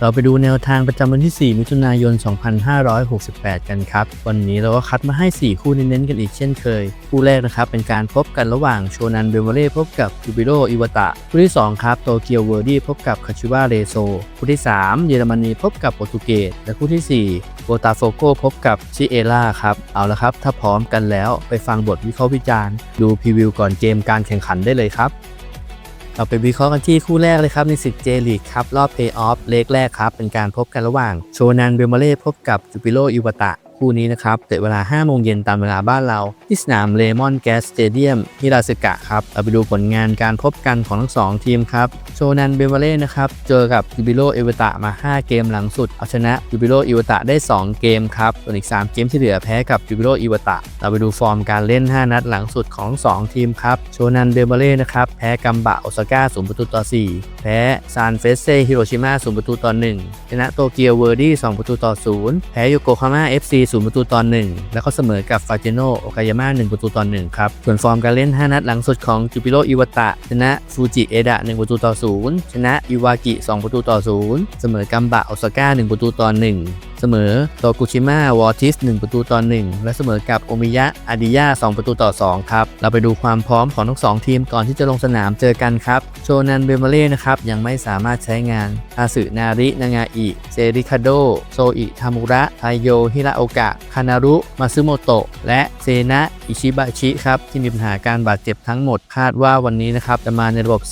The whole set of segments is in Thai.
เราไปดูแนวทางประจำวันที่ 4 มิถุนายน 2568 กันครับ วันนี้เราก็คัดมาให้ 4 คู่เน้นๆกันอีกเช่นเคย คู่แรกนะครับเป็นการพบกันระหว่างโชนันเบลเวเล่พบกับจูบิโรอิวตะ คู่ที่ 2 ครับโตเกียวเวอร์ดี้พบกับคาชิวาเรโซ คู่ที่ 3 เยอรมนีพบกับโปรตุเกส และคู่ที่ 4โบตาโฟโกพบกับชิเอล่าครับ เอาละครับ ถ้าพร้อมกันแล้วไปฟังบทวิเคราะห์วิจารณ์ ดูพรีวิวก่อนเกมการแข่งขันได้เลยครับ เราไปวิเคราะห์กันที่คู่แรกเลยครับในศึกเจลีกครับรอบเพย์ออฟเลกแรกครับเป็นการพบกันระหว่างโชนันเบลมาเล่พบกับจูปิโรอิวตะ คู่นี้นะครับเตะเวลา 5 โมงเย็นตามเวลาบ้านเรา ที่สนามเลมอนแกสสเตเดียมฮิราสึกะครับเราไปดูผลงานการพบกันของทั้ง 2 ทีมครับโชนันเบลมาเล่นะครับเจอกับจูบิโรเอิวตะมา 5 เกมหลังสุด เอาชนะจูบิโรเอิวตะได้ 2 เกมครับส่วนอีก 3 เกมที่เหลือแพ้กับจูบิโรเอิวตะเราไปดูฟอร์มการเล่น 5 นัดหลังสุดของ 2 ทีมครับโชนันเบลมาเล่นะครับแพ้กัมบะโอซาก้า0ประตูต่อ 4 แพ้ซานเฟสเซฮิโรชิมา0ประตูต่อ1ชนะโตเกียวเวอร์ดี้2ประตูต่อ0แพ้โยโกฮาม่า FC 0ประตูต่อ1แล้วก็เสมอกับฟาเจโนโอกายาม่า1ประตูต่อ1ครับ ส่วนฟอร์มการเล่น 5 นัดหลังสุดของจูปิโรอิวตะ ชนะฟูจิเอดะ1ประตูต่อ0ชนะอิวากิ 2 ประตูต่อ0เสมอกัมบะโอซาก้า 1 ประตูต่อ1เสมอโตกุชิมาวอติส 1 ประตูต่อ1และเสมอกับโอมิยะอาดิยา2 ประตูต่อ 2 ครับ เราไปดูความพร้อมของทั้ง 2 ทีมก่อนที่จะลงสนามเจอกันครับ โชนันเบมาเล่นะครับ ยังไม่สามารถใช้งานอาสึนาริ นางาอิ เซริคาโด โซอิทามุระไทโย ฮิราโอกะ คานารุ มาซึโมโตะ และเซนะ อิชิบะชิ ครับ ที่มีปัญหาการบาดเจ็บทั้งหมด คาดว่าวันนี้นะครับ จะมาในระบบ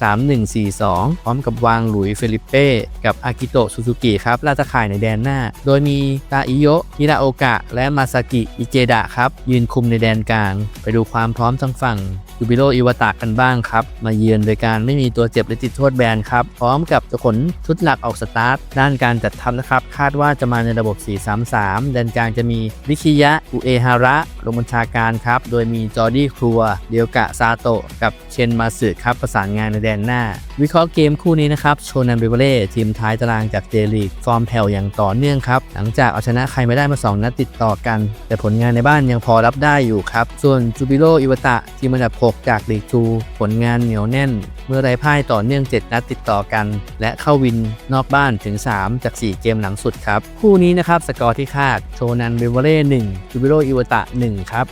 3-1-4-2 พร้อมกับวางหลุยส์เฟลิเป้ กับอากิโตะ ซูซูกิ ครับล่าตะข่ายในแดนหน้า โดยมีตาอิโยะฮิราโอกะ และมาซากิ อิเจดะ ครับ ยืนคุมในแดนกลาง ไปดูความพร้อมทางฝั่งยูบิโรอิวตะกันบ้างครับ มาเยือนโดยการไม่มีตัวเจ็บและติดโทษแบนครับ พร้อมกับจะขนชุดหลักออกสตาร์ท ด้านการจัดทำนะครับ คาดว่าจะมาในระบบ 4-3-3แดนกลางจะมีริคิยะ อุเอฮาระลงบัญชาการครับ โดยมีจอร์ดี้ครัว เดียวกะซาโตะกับ เชนมาสึครับประสานงานในแดนหน้า วิเคราะห์เกมคู่นี้นะครับโชนันเบเบเล่ทีมท้ายตารางจากเจลีกฟอร์มแผ่วอย่างต่อเนื่องครับ หลังจากเอาชนะใครไม่ได้มา 2 นัดติดต่อกัน แต่ผลงานในบ้านยังพอรับได้อยู่ครับ ส่วนจูบิโรอิวตะทีมอันดับ 6 จากลีกทูผลงานเหนียวแน่น เมื่อไร้พ่ายต่อเนื่อง 7 นัดติดต่อกัน และเข้าวินนอกบ้านถึง 3 จาก 4 เกมหลังสุดครับคู่นี้นะครับสกอร์ที่คาดโชนันเบเวเล่1จูบิโรอิวตะ1ครับ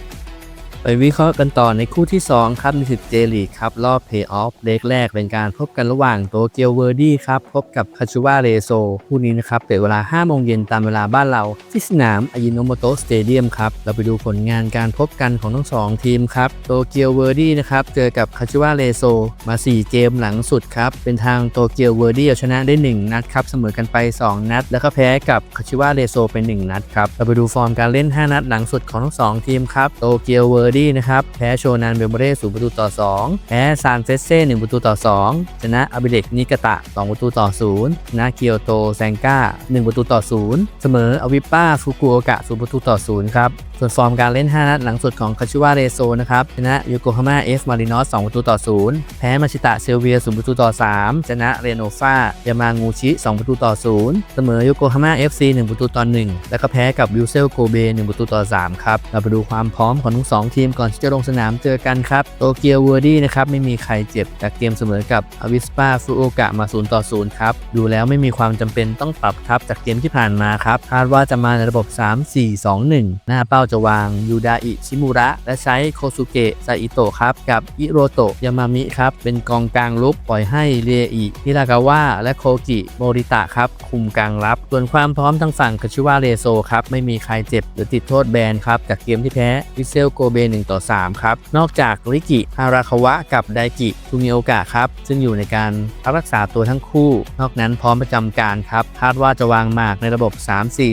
ไปวิเคราะห์กันต่อในคู่ที่ 2 ครับในศึกเจลีครับรอบเพย์ออฟเลกแรกเป็นการพบกันระหว่างโตเกียวเวอร์ดี้ครับ พบกับคาชูวาเรโซคู่นี้นะครับเตะเวลา 5 โมงเย็นตามเวลาบ้านเราที่สนามอายิโนโมโตสเตเดียมครับ เราไปดูผลงานการพบกันของทั้ง 2 ทีมครับโตเกียวเวอร์ดี้นะครับเจอกับคาชูวาเรโซมา 4 เกมหลังสุดครับ เป็นทางโตเกียวเวอร์ดี้เอาชนะได้ 1 นัดครับเสมอกันไป 2 นัด แล้วก็แพ้กับคาชิวาเรโซเป็น1นัดครับเราไปดูฟอร์มการเล่น 5 นัดหลังสุดของทั้ง2ทีมครับโตเกียวเวอร์ดี้นะครับแพ้โชนันเบลเบเร่ศูนย์ประตูต่อ 2 แพ้ซานเฟสเซ่หนึ่งประตูต่อ 2 ชนะอาบิเล็กนิกะตะ 2 ประตูต่อ 0 ชนะเกียวโตแซงก้า 1 ประตูต่อ 0 เสมออวิปป้าฟุกุโอกะ 0 ประตูต่อ 0 ครับ ส่วนฟอร์มการเล่น 5 นัดหลังสุดของคาชิวาเรโซนะครับชนะโยโกฮาม่าเอฟมารินอส2ประตูต่อ 0 แพ้มาชิตะเซลเวีย 0 ประตูต่อ 3 ชนะเรโนฟายามางูชิ 2 ประตูต่อ 0 เสมอโยโกฮาม่าเอฟซี1ประตูต่อ 1 แล้วก็แพ้กับวิลเซลโกเบ 1 ประตูต่อ 3 ครับ เราไปดูความพร้อมของทั้งสองทีมก่อนที่จะลงสนามเจอกันครับโตเกียวเวอร์ดี้นะครับไม่มีใครเจ็บจากเกมเสมอกับอวิสปาฟูโอกะมา0ต่อ0ครับดูแล้วไม่มีความจำเป็นต้องปรับทัพจากเกมที่ผ่านมาครับคาดว่าจะมาในระบบ 3-4-2-1 หน้าเป้าจะวางยูดาอิชิมุระ และใช้โคสุเกะซาอิโตะครับกับอิโรโตะยามามิครับเป็นกองกลางลุกปล่อยให้เรียอิฮิรากาวะและโคกิโมริตะครับคุมกลางรับ ส่วนความพร้อมทางฝั่งคาชิวาเรโซครับไม่มีใครเจ็บหรือติดโทษแบนครับจากเกมที่แพ้วิเซลโกเบ1ต่อ3ครับนอกจากริกิฮาราคาวะกับไดกิทูมิโอกะครับซึ่งอยู่ในการรักษาตัวทั้งคู่ นอกนั้นพร้อมประจำการครับคาดว่าจะวางหมากในระบบ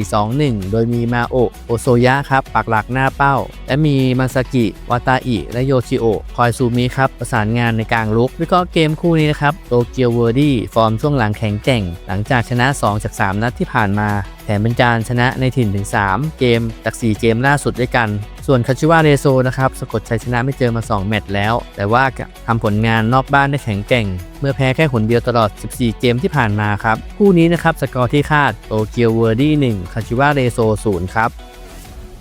3-4-2-1 โดยมีมาโอโอโซยะครับปักหลักหน้าเป้า และมีมาซากิ วาตาอิ และโยชิโอ คอยซูมิครับ ประสานงานในกลางรุกวิเคราะห์เกมคู่นี้นะครับ โตเกียวเวอร์ดี้ฟอร์มช่วงหลังแข็งแกร่ง หลังจากชนะ 2 จาก 3 นัดที่ผ่านมาแถมเป็นการชนะในถิ่นถึง 3 เกมจาก 4 เกมล่าสุดด้วยกัน ส่วนคาชิวาเรโซนะครับสะกดชัยชนะไม่เจอมา 2 แมตช์แล้ว แต่ว่าทำผลงานนอกบ้านได้แข็งแกร่ง เมื่อแพ้แค่หนเดียวตลอด 14 เกมที่ผ่านมาครับ คู่นี้นะครับสกอร์ที่คาดโตเกียวเวอร์ดี้1คาชิวาเรโซ0ครับ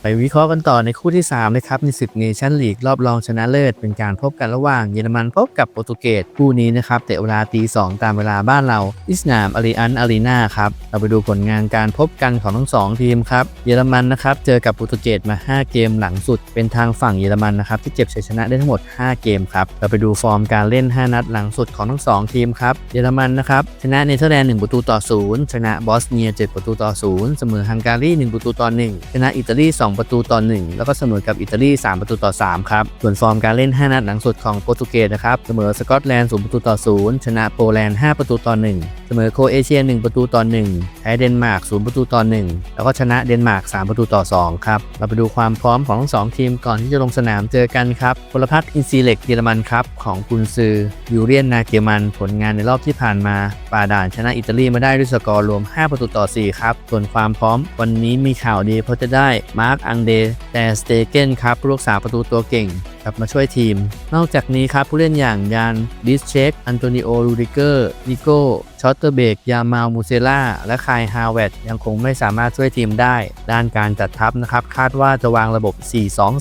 ไปวิเคราะห์กันต่อในคู่ที่3นะครับในศึกเนชั่นลีกรอบรองชนะเลิศ เป็นการพบกันระหว่างเยอรมันพบกับโปรตุเกสคู่นี้นะครับเตะเวลาตี2ตามเวลาบ้านเราที่สนามอารีอันอารีนาครับเราไปดูผลงานการพบกันของทั้ง 2 ทีมครับเยอรมันนะครับเจอกับโปรตุเกสมา 5 เกมหลังสุด เป็นทางฝั่งเยอรมันนะครับที่เก็บชัยชนะได้ทั้งหมด 5 เกมครับเราไปดูฟอร์มการเล่น 5 นัดหลังสุดของทั้ง 2 ทีมครับเยอรมันนะครับชนะเนเธอร์แลนด์1ประตูต่อ0ชนะบอสเนีย 7 ประตูต่อ0เสมอฮังการี1ประตูต่อ1ชนะอิตาลี2ประตูต่อ 1 แล้วก็เสมอกับอิตาลี 3 ประตูต่อ 3 ครับ ส่วนฟอร์มการเล่น 5 นัดหลังสุดของโปรตุเกสนะครับ เสมอสกอตแลนด์ 0 ประตูต่อ 0 ชนะโปแลนด์ 5 ประตูต่อ 1เสมอโคเอเชีย 1 ประตูต่อ1แพ้เดนมาร์ก0ประตูต่อ1แล้วก็ชนะเดนมาร์ก3ประตูต่อ 2 ครับ เราไปดูความพร้อมของทั้ง2ทีมก่อนที่จะลงสนามเจอกันครับพลพัฒน์อินซีเล็กเยอรมันครับ ของกุนซือยูเรียนนาเกียมัน ผลงานในรอบที่ผ่านมาป่าด่านชนะอิตาลีมาได้ด้วยสกอร์รวม 5 ประตูต่อ 4 ครับ ส่วนความพร้อมวันนี้มีข่าวดีเพราะจะได้มาร์คอังเดแต่สเตเกนครับผู้รักษาประตูตัวเก่งับมาช่วยทีม นอกจากนี้ครับผู้เล่นอย่างยานดิสเชคอันโตนิโอรูดิเกอร์นิโก้ชอตเตอร์เบกยามาลมูเซล่าและคายฮาวเวตยังคงไม่สามารถช่วยทีมได้ ด้านการจัดทัพนะครับ คาดว่าจะวางระบบ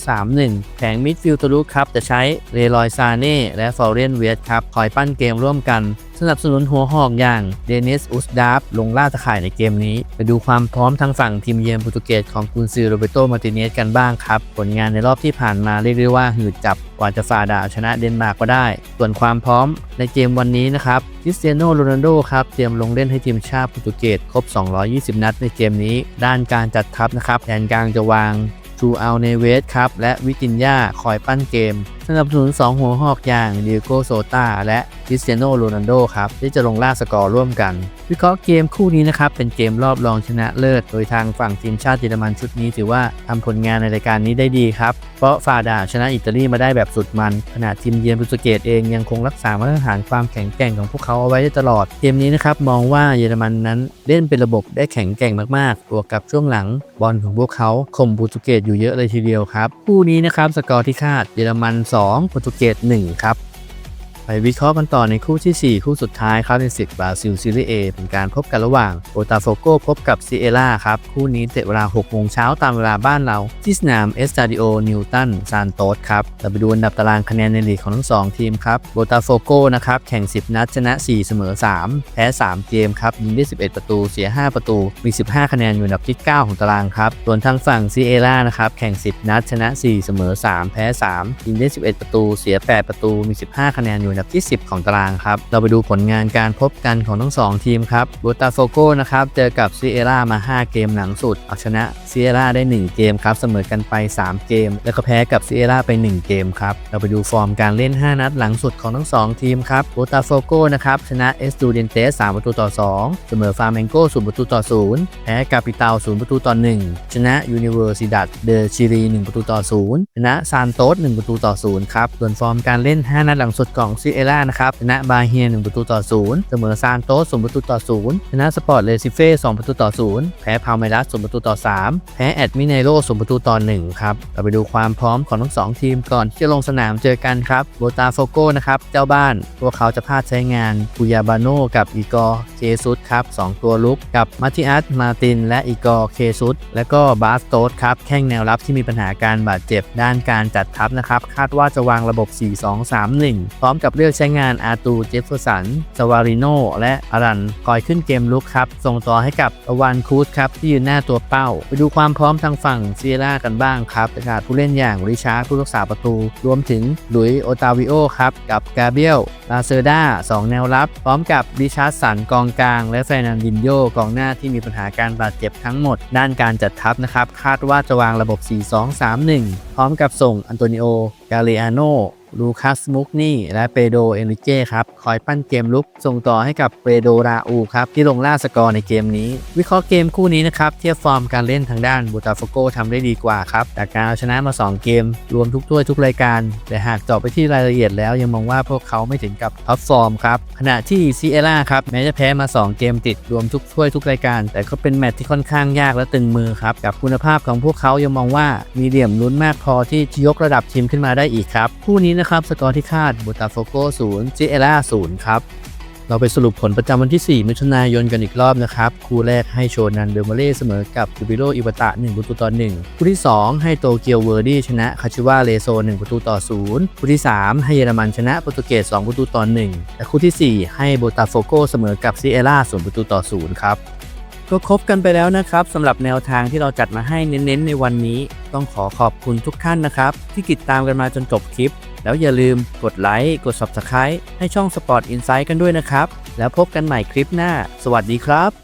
4-2-3-1 แผงมิดฟิลด์ทะลุครับ จะใช้เรลอยซาเน่และฟอร์เรนเวสครับ คอยปั้นเกมร่วมกัน สนับสนุนหัวหอกอย่างเดนิสอุสดาฟลงล่าตะข่ายในเกมนี้ ไปดูความพร้อมทางฝั่งทีมเยือนโปรตุเกสของกุนซือโรเบโตมาติเนสกันบ้างครับ ผลงานในรอบที่ผ่านมาเรียกได้ว่าหืดจับกว่าจะฝ่าด่านชนะเดนมาร์กมาได้ ส่วนความพร้อมในเกมวันนี้นะครับคริสเตียโนโรนัลโดครับเตรียมลงเล่นให้ทีมชาติโปรตุเกสครบ 220 นัดในเกมนี้ ด้านการจัดทัพนะครับแผนกลางจะวางชูอัลเนเวสครับและวิตินยาคอยปั้นเกม สนับสนุน 2 หัวหอกอย่างดิโกโซตาและคริสเตียโนโรนัลโดครับ ที่จะลงล่าสกอร์ร่วมกัน วิเคราะห์เกมคู่นี้นะครับ เป็นเกมรอบรองชนะเลิศ โดยทางฝั่งทีมชาติเยอรมันชุดนี้ ถือว่าทำผลงานในรายการนี้ได้ดีครับ เพราะฝ่าดาชนะอิตาลีมาได้แบบสุดมัน ขณะทีมเยือนโปรตุเกสเองยังคงรักษามาตรฐานความแข็งแกร่งของพวกเขาเอาไว้ได้ตลอด เกมนี้นะครับมองว่าเยอรมันนั้นเล่นเป็นระบบได้แข็งแกร่งมากๆบวกกับช่วงหลังบอลของพวกเขาข่มโปรตุเกสอยู่เยอะเลยทีเดียวครับ คู่นี้นะครับสกอร์ที่คาดเยอรมัน2โปรตุเกส1ครับ ไปวิเคราะห์กันต่อในคู่ที่ 4 คู่สุดท้ายครับในศึกบราซิลซีรีส์ A เป็นการพบกันระหว่างโอตาโฟโกพบกับซีเอล่าครับ คู่นี้เตะเวลา 6 โมงเช้าตามเวลาบ้านเรา ที่สนามเอสตาดิโอนิวตันซานโตสครับเราไปดูอันดับตารางคะแนนในลีกของทั้ง 2 ทีมครับโอตาโฟโกนะครับแข่ง 10 นัดชนะ 4 เสมอ 3 แพ้ 3 เกมครับยิงได้ 11 ประตูเสีย 5 ประตูมี 15 คะแนนอยู่อันดับที่ 9 ของตารางครับส่วนทางฝั่งซีเอล่านะครับแข่ง 10 นัดชนะ 4 เสมอ 3 แพ้ 3 ยิงได้ 11 ประตูเสีย 8 ประตูมี 15 คะแนนอยู่ดับที่ 10 ของตารางครับ เราไปดูผลงานการพบกันของทั้ง 2 ทีมครับโบตาโฟโกนะครับ เจอกับซีเอร่ามา 5 เกมหลังสุด เอาชนะซีเอร่าได้ 1 เกมครับ เสมอกันไป 3 เกม แล้วก็แพ้กับซีเอร่าไป 1 เกมครับ เราไปดูฟอร์มการเล่น 5 นัดหลังสุดของทั้ง 2 ทีมครับโบตาโฟโกนะครับชนะเอสตูเดนเตส3ประตูต่อ 2 เสมอฟาร์เมนโก0ประตูต่อ 0 แพ้กาปิตาล0ประตูต่อ 1 ชนะยูนิเวอร์ซิดัตเดอชิรี1ประตูต่อ 0 ชนะซานโตส1ประตูต่อ 0 ครับส่วนฟอร์มการเล่น 5 นัดหลังสุดของซเอร่านะครับชนะบาเฮีย1ประตูต่อ0เสมอซานโตส0ประตูต่อ0ชนะสปอร์ตเลซิเฟ่2ประตูต่อ0แพ้พาเมรัส0ประตูต่อ3แพ้แอดมิเนโร0ประตูต่อ1ครับเราไปดูความพร้อมของทั้ง2ทีมก่อนที่จะลงสนามเจอกันครับโบตาโฟโกนะครับเจ้าบ้าน พวกเขาจะพลาดใช้งานคุยาบาโนกับอีกอร์เคซุสครับ2ตัวลุกกับมาติอัสมาติน และอีกอร์เคซุสและก็บาสโตสครับแข้งแนวรับที่มีปัญหาการบาดเจ็บด้านการจัดทัพนะครับคาดว่าจะวางระบบ 4-2-3-1 พร้อมกับเลือกใช้งานอาตูเจฟเฟอร์สันสวาริโนและอารันคอยขึ้นเกมลุกครับ ส่งต่อให้กับวานคูสครับ ที่ยืนหน้าตัวเป้า ไปดูความพร้อมทางฝั่งเซียร่ากันบ้างครับประกาศผู้เล่นอย่างริชาร์ดผู้รักษาประตู รวมถึงหลุยส์โอตาวิโอครับ กับกาเบียลลาเซอร์ดา2 แนวรับ พร้อมกับริชาร์ดสันกองกลาง และแฟนันดินโยกองหน้าที่มีปัญหาการบาดเจ็บทั้งหมด ด้านการจัดทัพนะครับคาดว่าจะวางระบบ 4-2-3-1 พร้อมกับส่งอันโตนิโอกาเลอาโน ลูคัสมุกนี่และเปโดเอนิเก้ครับ คอยปั้นเกมลุกส่งต่อให้กับเปโดราอูครับ ที่ลงล่าสกอร์ในเกมนี้ วิเคราะห์เกมคู่นี้นะครับ เทียบฟอร์มการเล่นทางด้านบูตาโฟโกทำได้ดีกว่าครับจากการเอาชนะมา 2 เกม รวมทุกถ้วยทุกรายการ แต่หากเจาะไปที่รายละเอียดแล้วยังมองว่าพวกเขาไม่ถึงกับท็อปฟอร์มครับขณะที่ซีเอล่าครับแม้จะแพ้มา 2 เกมติดรวมทุกถ้วยทุกรายการ แต่ก็เป็นแมตช์ที่ค่อนข้างยากและตึงมือครับกับคุณภาพของพวกเขายังมองว่ามีเหลี่ยมลุ้นมากพอที่จะยกระดับทีมขึ้นมาได้อีกครับคู่นี้นะครับ สกอร์ที่คาดบูตาโฟโก0ซีเอล่า0ครับ เราไปสรุปผลประจำวันที่ 4 มิถุนายนกันอีกรอบนะครับ คู่แรกให้โชนันเดอร์มาเล่เสมอกับจูบิโรอิวาตะ 1 ประตูต่อ 1 คู่ที่ 2 ให้โตเกียวเวอร์ดี้ชนะคาชิวาเลโซ 1 ประตูต่อ 0 คู่ที่ 3 ให้เยอรมันชนะโปรตุเกส 2 ประตูต่อ 1 และคู่ทีสี่ 4 ให้โบตาโฟโกเสมอกับซีเอล่า0ประตูต่อ 0 ครับก็ครบกันไปแล้วนะครับสำหรับแนวทางที่เราจัดมาให้เน้นๆในวันนี้ ต้องขอขอบคุณทุกท่านนะครับ ที่ติดตามกันมาจนจบคลิป แล้วอย่าลืมกดไลค์ กด Subscribe ให้ช่อง Sport Insight กันด้วยนะครับ แล้วพบกันใหม่คลิปหน้า สวัสดีครับ